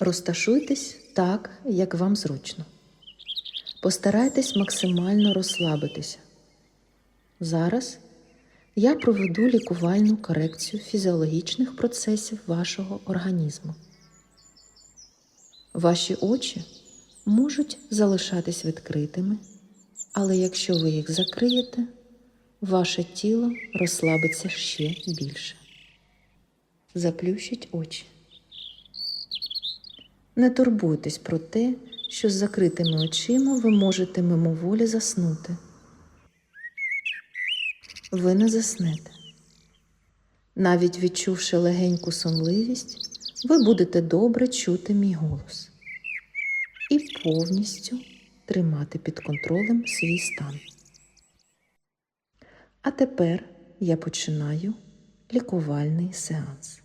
Розташуйтесь так, як вам зручно. Постарайтесь максимально розслабитися. Зараз я проведу лікувальну корекцію фізіологічних процесів вашого організму. Ваші очі можуть залишатись відкритими, але якщо ви їх закриєте, ваше тіло розслабиться ще більше. Заплющіть очі. Не турбуйтесь про те, що з закритими очима ви можете мимоволі заснути. Ви не заснете. Навіть відчувши легеньку сонливість, ви будете добре чути мій голос і повністю тримати під контролем свій стан. А тепер я починаю лікувальний сеанс.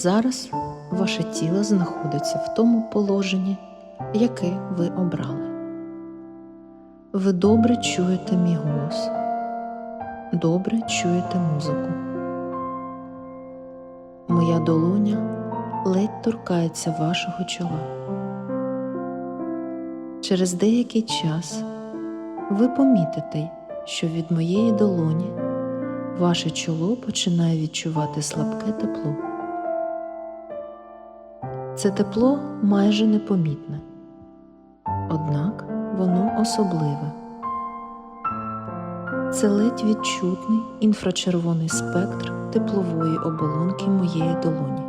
Зараз ваше тіло знаходиться в тому положенні, яке ви обрали. Ви добре чуєте мій голос, добре чуєте музику. Моя долоня ледь торкається вашого чола. Через деякий час ви помітите, що від моєї долоні ваше чоло починає відчувати слабке тепло. Це тепло майже непомітне, однак воно особливе. Це ледь відчутний інфрачервоний спектр теплової оболонки моєї долоні.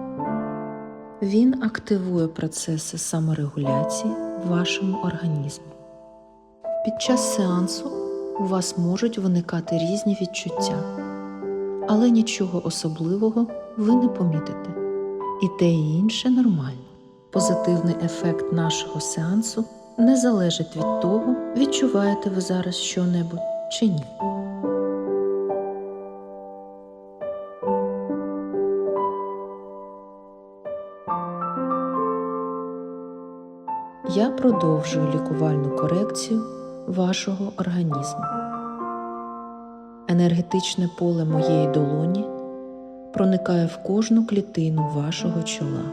Він активує процеси саморегуляції в вашому організмі. Під час сеансу у вас можуть виникати різні відчуття, але нічого особливого ви не помітите. І те і інше нормально. Позитивний ефект нашого сеансу не залежить від того, відчуваєте ви зараз що-небудь чи ні. Я продовжую лікувальну корекцію вашого організму. Енергетичне поле моєї долоні проникає в кожну клітину вашого чола,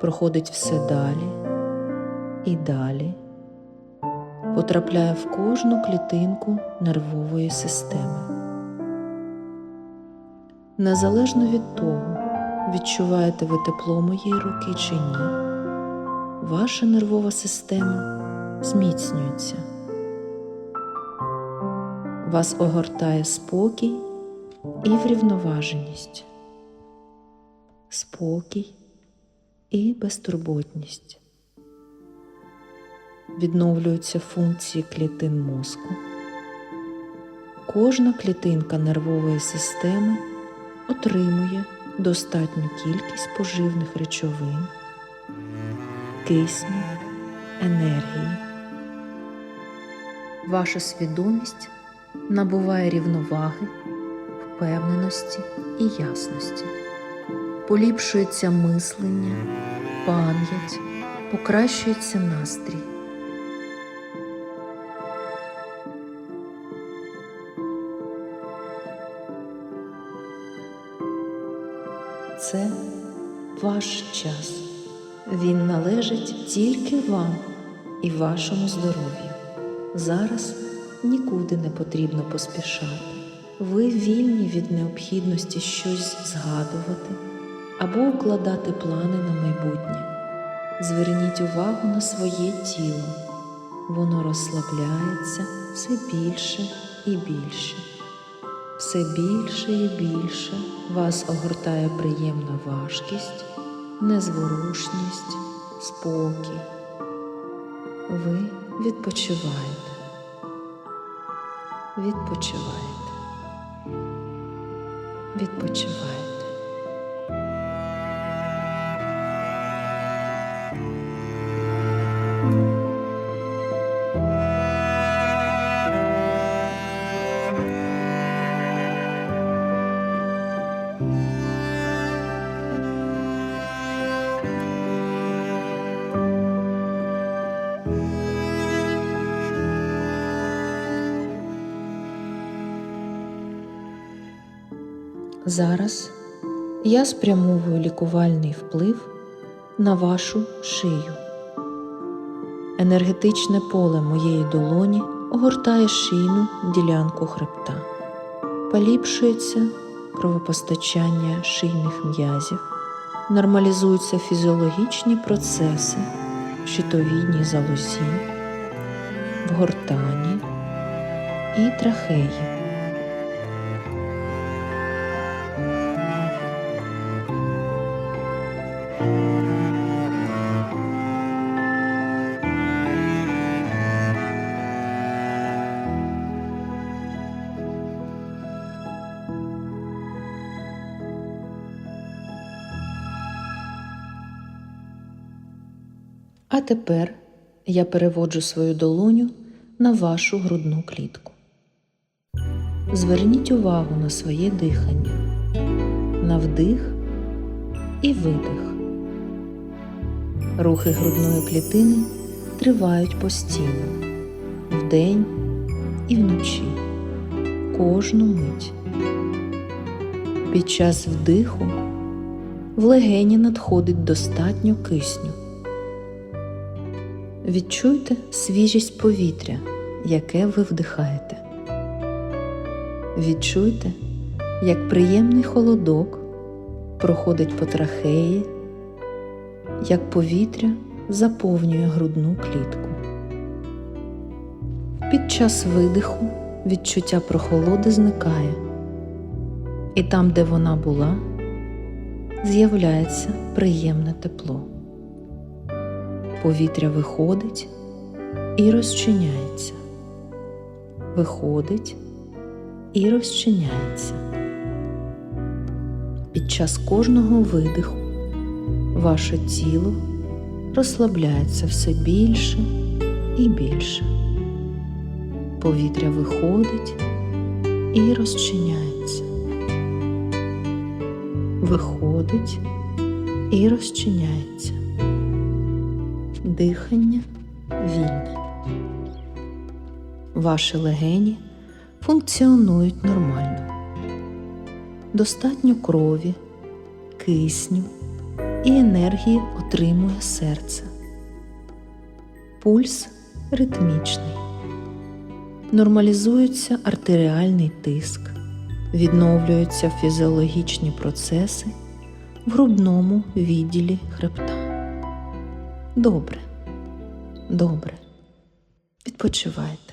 проходить все далі і далі, потрапляє в кожну клітинку нервової системи. Незалежно від того, відчуваєте ви тепло моєї руки чи ні, ваша нервова система зміцнюється. Вас огортає спокій і врівноваженість, спокій і безтурботність. Відновлюються функції клітин мозку. Кожна клітинка нервової системи отримує достатню кількість поживних речовин, кисню, енергії. Ваша свідомість набуває рівноваги впевненості і ясності. Поліпшується мислення, пам'ять, покращується настрій. Це ваш час. Він належить тільки вам і вашому здоров'ю. Зараз нікуди не потрібно поспішати. Ви вільні від необхідності щось згадувати або укладати плани на майбутнє. Зверніть увагу на своє тіло. Воно розслабляється все більше і більше. Все більше і більше вас огортає приємна важкість, незворушність, спокій. Ви відпочиваєте. Відпочиваєте. Відпочиваєте. Зараз я спрямовую лікувальний вплив на вашу шию. Енергетичне поле моєї долоні огортає шийну ділянку хребта, поліпшується кровопостачання шийних м'язів, нормалізуються фізіологічні процеси в щитовідній залозі, в гортані і трахеї. Тепер я переводжу свою долоню на вашу грудну клітку. Зверніть увагу на своє дихання, на вдих і видих. Рухи грудної клітини тривають постійно, вдень і вночі, кожну мить. Під час вдиху в легені надходить достатньо кисню. Відчуйте свіжість повітря, яке ви вдихаєте. Відчуйте, як приємний холодок проходить по трахеї, як повітря заповнює грудну клітку. Під час видиху відчуття прохолоди зникає, і там, де вона була, з'являється приємне тепло повітря виходить і розчиняється, виходить і розчиняється. Під час кожного видиху ваше тіло розслабляється все більше і більше. Повітря виходить і розчиняється, виходить і розчиняється дихання вільне. Ваші легені функціонують нормально. Достатньо крові, кисню і енергії отримує серце. Пульс ритмічний. Нормалізується артеріальний тиск, відновлюються фізіологічні процеси в грудному відділі хребта. Добре, добре. Відпочивайте.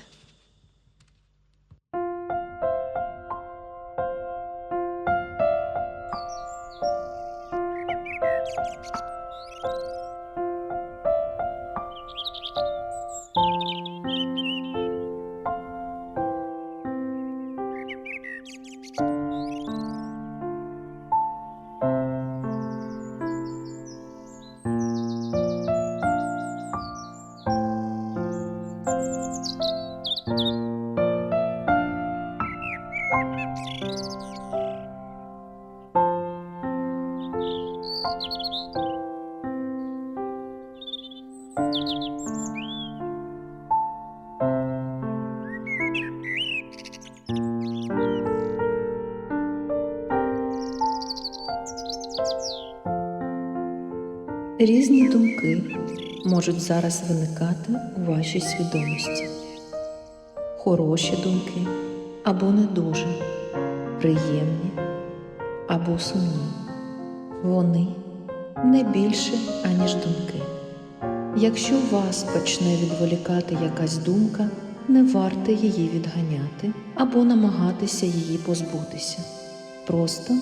Різні думки можуть зараз виникати у вашій свідомості. Хороші думки або не дуже, приємні або сумні. Вони не більше, аніж думки. Якщо вас почне відволікати якась думка, не варто її відганяти або намагатися її позбутися. Просто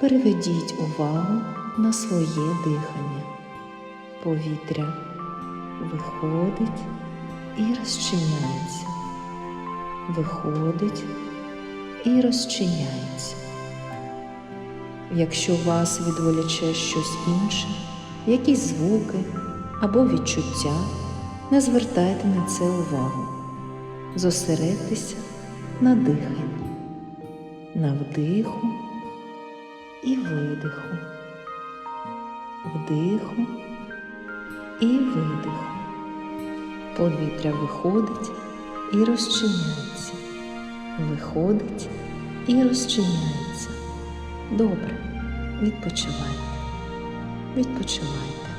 переведіть увагу на своє дихання. Повітря виходить і розчиняється, виходить і розчиняється. Якщо вас відволіче щось інше, якісь звуки або відчуття, не звертайте на це увагу. Зосередьтеся на диханні, на вдиху і видиху, вдиху і видиху. Повітря виходить і розчиняється, виходить і розчиняється, Добре. Відпочивайте. Відпочивайте.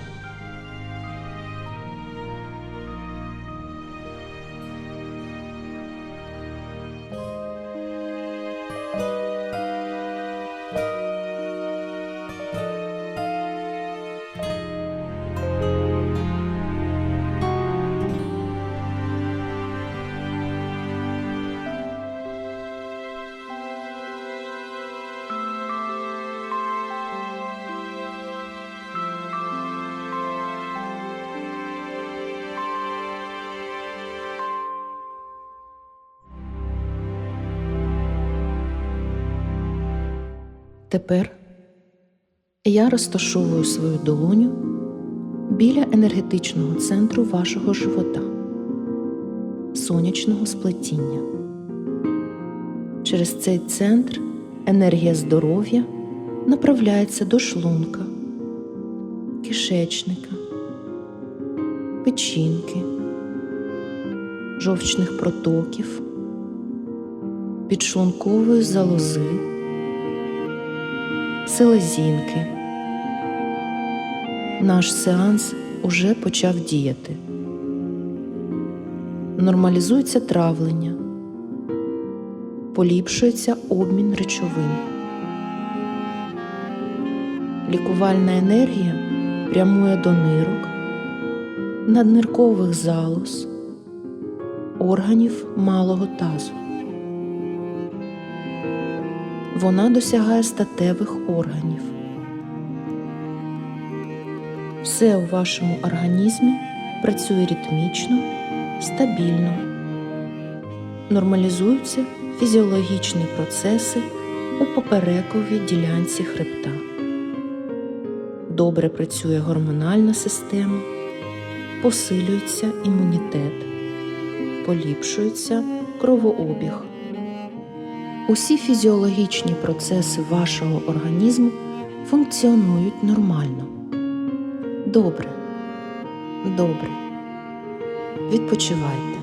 Тепер я розташовую свою долоню біля енергетичного центру вашого живота, сонячного сплетіння. Через цей центр енергія здоров'я направляється до шлунка, кишечника, печінки, жовчних протоків, підшлункової залози селезінки. Наш сеанс уже почав діяти. Нормалізується травлення, поліпшується обмін речовин. Лікувальна енергія прямує до нирок, надниркових залоз, органів малого тазу. Вона досягає статевих органів. Все у вашому організмі працює ритмічно, стабільно, нормалізуються фізіологічні процеси у поперековій ділянці хребта. Добре працює гормональна система, посилюється імунітет, поліпшується кровообіг. Усі фізіологічні процеси вашого організму функціонують нормально. Добре, добре. Відпочивайте.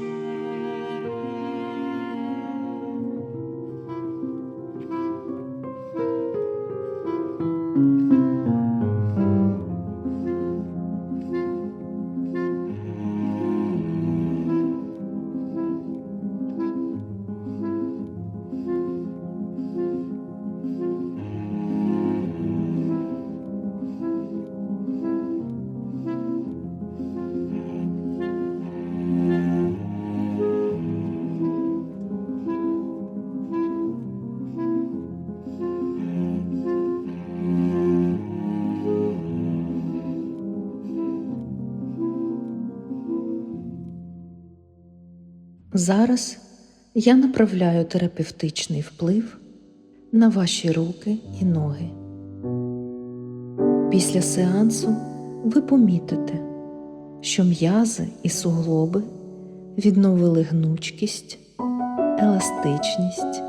Зараз я направляю терапевтичний вплив на ваші руки і ноги. Після сеансу ви помітите, що м'язи і суглоби відновили гнучкість, еластичність,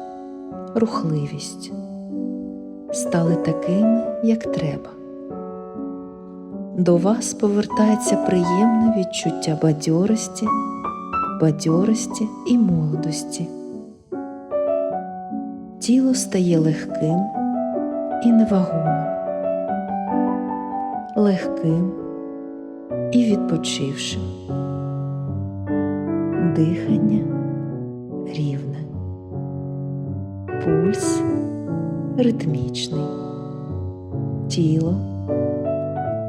рухливість, стали такими, як треба. До вас повертається приємне відчуття бадьорості бадьорості і молодості. Тіло стає легким і невагомим, легким і відпочившим, дихання рівне, пульс ритмічний, тіло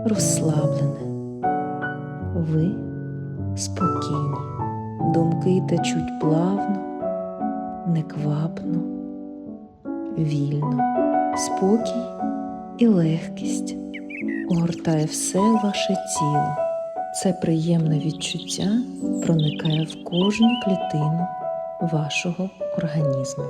розслаблене, ви спокійні думки течуть плавно, неквапно, вільно, спокій і легкість огортає все ваше тіло. Це приємне відчуття проникає в кожну клітину вашого організму.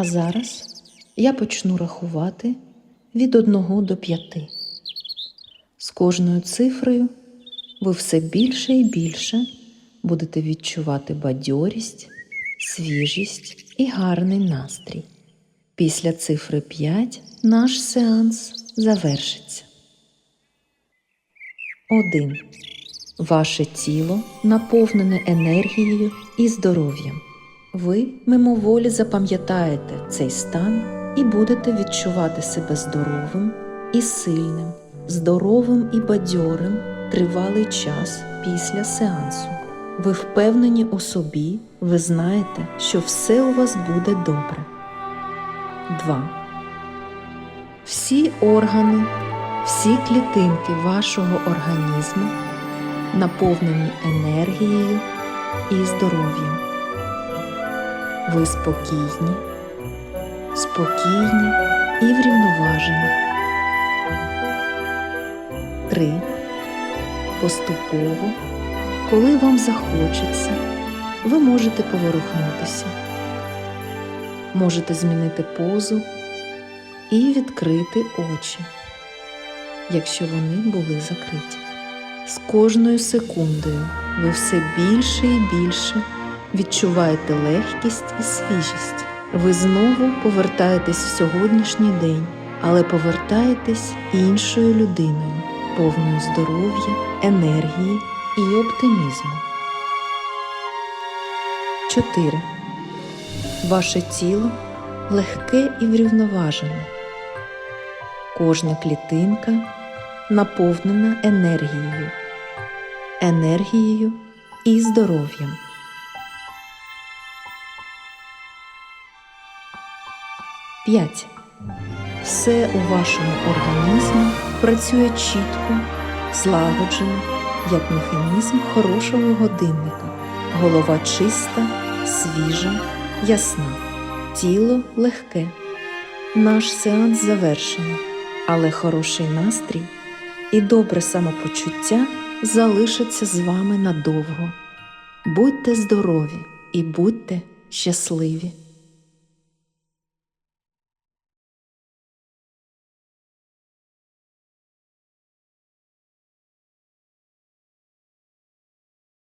А зараз я почну рахувати від 1 до 5. З кожною цифрою ви все більше і більше будете відчувати бадьорість, свіжість і гарний настрій. Після цифри 5 наш сеанс завершиться. 1. Ваше тіло наповнене енергією і здоров'ям. Ви мимоволі запам'ятаєте цей стан і будете відчувати себе здоровим і сильним, здоровим і бадьорим тривалий час після сеансу. Ви впевнені у собі, ви знаєте, що все у вас буде добре. 2. Всі органи, всі клітинки вашого організму наповнені енергією і здоров'ям. Ви спокійні, спокійні і врівноважені. 3. Поступово, коли вам захочеться, ви можете поворухнутися, можете змінити позу і відкрити очі, якщо вони були закриті. З кожною секундою ви все більше і більше відчуваєте легкість і свіжість. Ви знову повертаєтесь в сьогоднішній день, але повертаєтесь іншою людиною, повною здоров'я, енергії і оптимізму. 4. Ваше тіло легке і врівноважене. Кожна клітинка наповнена енергією, енергією і здоров'ям. П'ять. Все у вашому організмі працює чітко, злагоджено, як механізм хорошого годинника. Голова чиста, свіжа, ясна, тіло легке. Наш сеанс завершено, але хороший настрій і добре самопочуття залишаться з вами надовго. Будьте здорові і будьте щасливі!